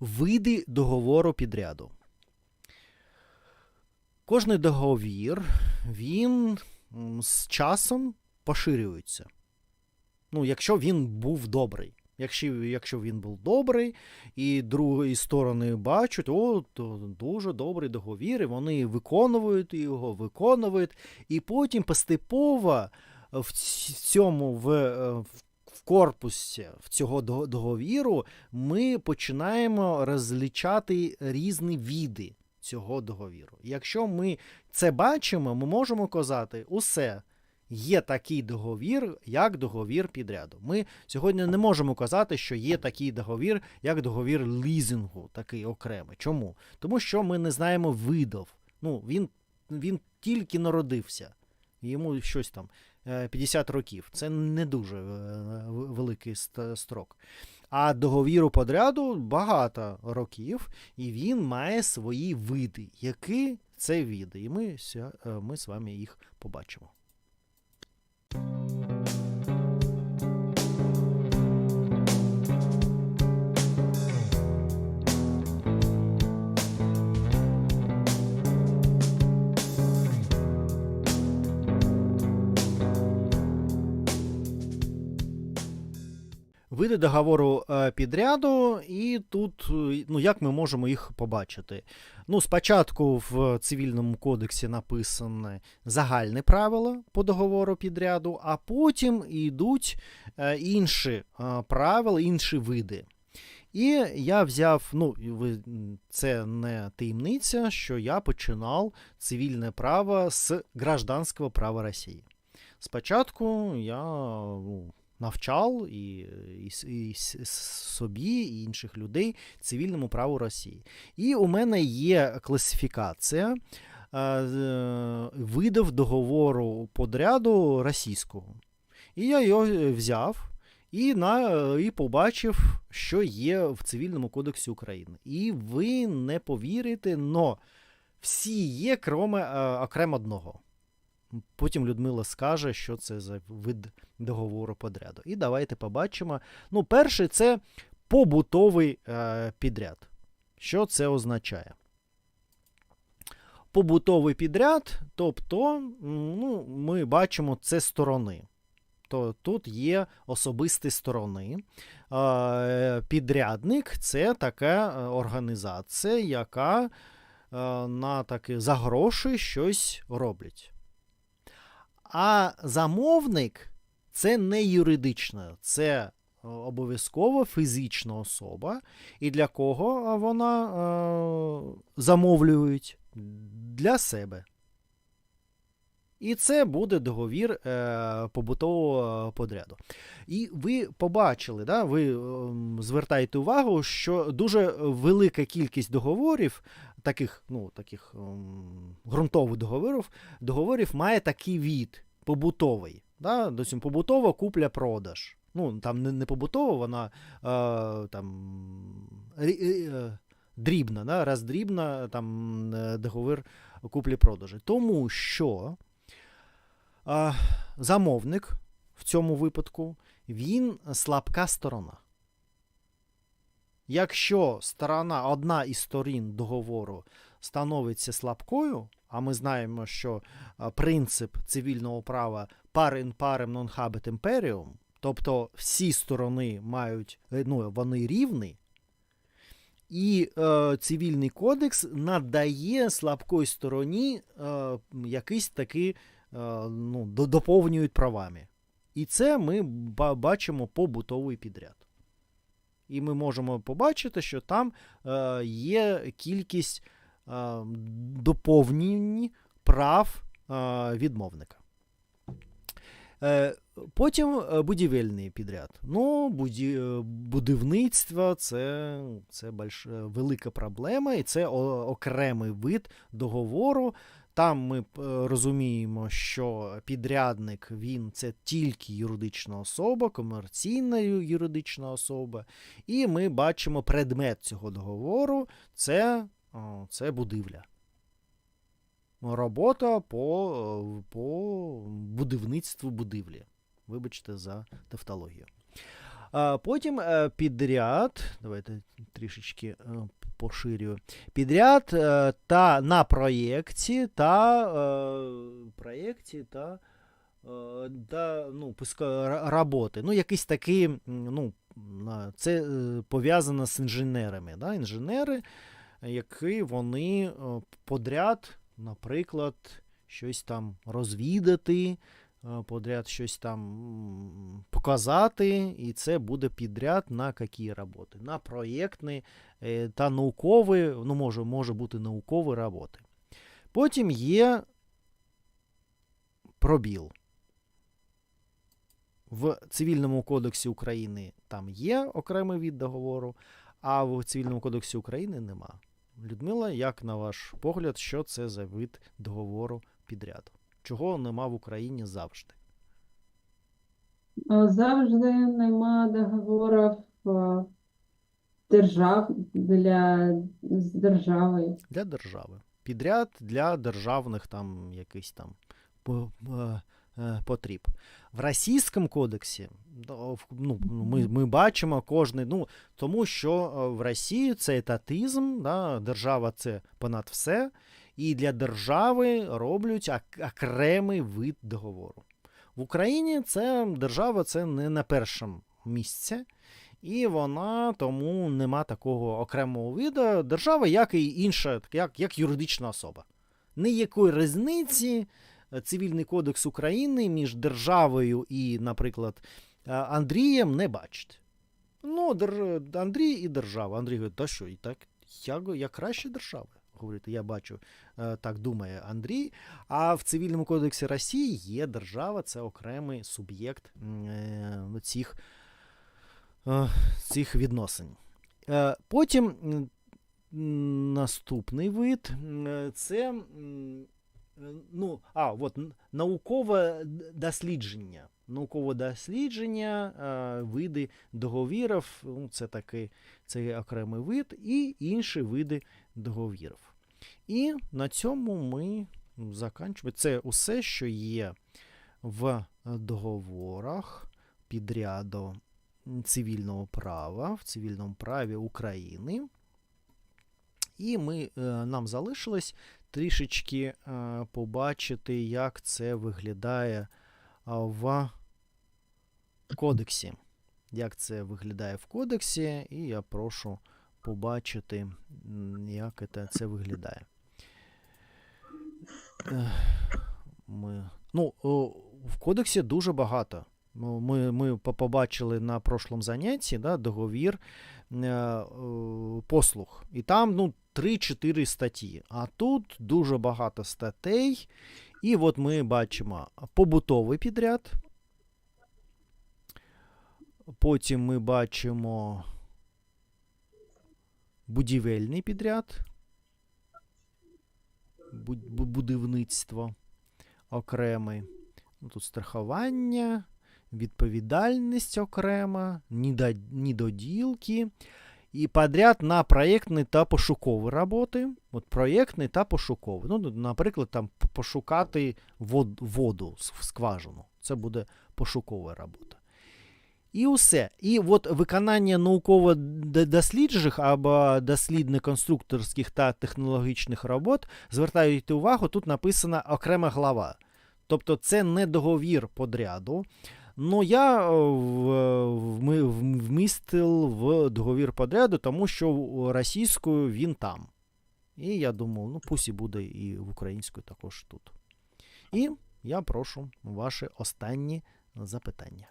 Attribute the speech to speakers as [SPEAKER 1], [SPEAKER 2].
[SPEAKER 1] Види договору підряду. Кожний договір, він з часом поширюється. Ну, якщо він був добрий. Якщо, якщо він був добрий, і другі сторони бачать, о, то дуже добрий договір, і вони виконують його, виконують, і потім поступово в цьому е, в в корпусі в цього договіру ми починаємо розлічати різні види цього договіру. Якщо ми це бачимо, ми можемо казати, усе. Є такий договір, як договір підряду. Ми сьогодні не можемо казати, що є такий договір, як договір лізингу, такий окремий. Чому? Тому що ми не знаємо видів. Ну, він, він тільки народився. Йому щось там 50 років. Це не дуже е, великий строк. А договіру подряду багато років, і він має свої види. Які це види? І ми, е, ми з вами їх побачимо. Види договору е, підряду, і тут е, ну, як ми можемо їх побачити? Ну, спочатку в цивільному кодексі написане загальні правила по договору підряду, а потім йдуть е, інші правила, інші види. І я взяв, ну, це не таємниця, що я починав цивільне право з гражданського права Росії. Спочатку я ну, навчав і, і, і собі, і інших людей цивільному праву Росії. І у мене є класифікація е, видів договору подряду російського. І я його взяв і, на, і побачив, що є в Цивільному кодексі України. І ви не повірите, но всі є, кроме е, окремо одного. Потім Людмила скаже, що це за вид договору подряду. І давайте побачимо. Ну, перший це побутовий е, підряд. Що це означає? Побутовий підряд, тобто, ну, ми бачимо це сторони. То тут є особисті сторони. Е, Підрядник це така е, організація, яка е, на таки за гроші щось роблять. А замовник це не юридична, це е, обов'язково фізична особа. І для кого вона е, замовлюють? Для себе. І це буде договір е, побутового подряду. І ви побачили, да, ви ем, звертаєте увагу, що дуже велика кількість договорів, таких, ну, таких ем, ґрунтових договорів, договорів має такий від побутовий. Да? Допустим, побутова купля-продаж. Ну, там не, не побутова, вона е, там е, дрібна, да? раз дрібна там е, договір куплі-продажі. Тому що е, замовник в цьому випадку він слабка сторона. Якщо сторона, одна із сторін договору становиться слабкою, а ми знаємо, що принцип цивільного права parem parem non habet imperium, тобто всі сторони мають, е, ну, вони рівні, і е, цивільний кодекс надає слабкій стороні е, якийсь такий, ну, доповнюють правами. І це ми бачимо побутовий підряд. І ми можемо побачити, що там е, є кількість е, доповнень прав е, відмовника. Е, Потім е, будівельний підряд. Ну, буді, е, будівництво це, це більш, е, велика проблема, і це окремий вид договору. Там ми е, розуміємо, що підрядник він це тільки юридична особа, комерційна юридична особа. І ми бачимо предмет цього договору це, це будівля. Робота по, е, по будівництву будівлі. Вибачте за тавтологію. Потім е, підряд, давайте трішечки поширюю. Підряд е, та на проєкті та е, проєкті та, е, та ну, роботи. Ну, якісь такі, ну, це пов'язано з інженерами. Да? Інженери, які вони подряд, наприклад, щось там розвідати, подряд щось там показати, і це буде підряд на які роботи? На проєктні е, та наукові, ну, може, може бути наукові роботи. Потім є пробіл. В Цивільному кодексі України там є окремий від договору, а в Цивільному кодексі України нема. Людмила, як на ваш погляд, що це за вид договору підряду? Чого нема в Україні завжди?
[SPEAKER 2] Завжди нема договорів держав для з державою.
[SPEAKER 1] Для держави. Підряд для державних там якихось там е, е, потріб. В Російському кодексі ну, ми, ми бачимо кожний. Ну, тому що е, в Росії це етатизм, да, держава це понад все, і для держави роблять ок- окремий вид договору. В Україні це держава це не на першому місці. І вона тому нема такого окремого виду. Держава, як і інша, як, як юридична особа. Ніякої різниці е, Цивільний кодекс України між державою і, наприклад, е, Андрієм не бачить. Ну. Андрій і держава. Андрій говорить, та що, і так, я, я краще держава. Говорить, я бачу, е, так думає Андрій. А в Цивільному кодексі Росії є держава, це окремий суб'єкт е, цих е, цих відносин. Потім наступний вид це ну, а, от, наукове дослідження. Наукове дослідження, е, види договірів, ну, це такий це окремий вид, і інші види договірів. І на цьому ми заканчуємо. Це усе, що є в договорах підряду цивільного права в цивільному праві України. І ми, е, нам залишилось трішечки е, побачити, як це виглядає в кодексі. Як це виглядає в кодексі, і я прошу побачити, як це, виглядає. Ми, ну, в кодексі дуже багато. Ну, Ми, ми побачили на прошлому занятті да, договір е, е, послуг. І там ну, 3-4 статті. А тут дуже багато статей. І от ми бачимо побутовий підряд. Потім ми бачимо будівельний підряд. Бу- бу- Будівництво окремий. Тут страхування, відповідальність окрема, недо- недоділки. І подряд на проєктні та пошукові роботи. От проєктний та пошуковий. Ну, наприклад, там пошукати вод- воду в скважину. Це буде пошукова робота. І усе. І от виконання науково-досліджих або дослідно-конструкторських та технологічних робот, звертаєте увагу, тут написана окрема глава. Тобто це не договір подряду. Ну, я е, в- в- вмістив в договір подряду, тому що російською він там. І я думав, ну пусть і буде і в українською також тут. І я прошу ваші останні запитання.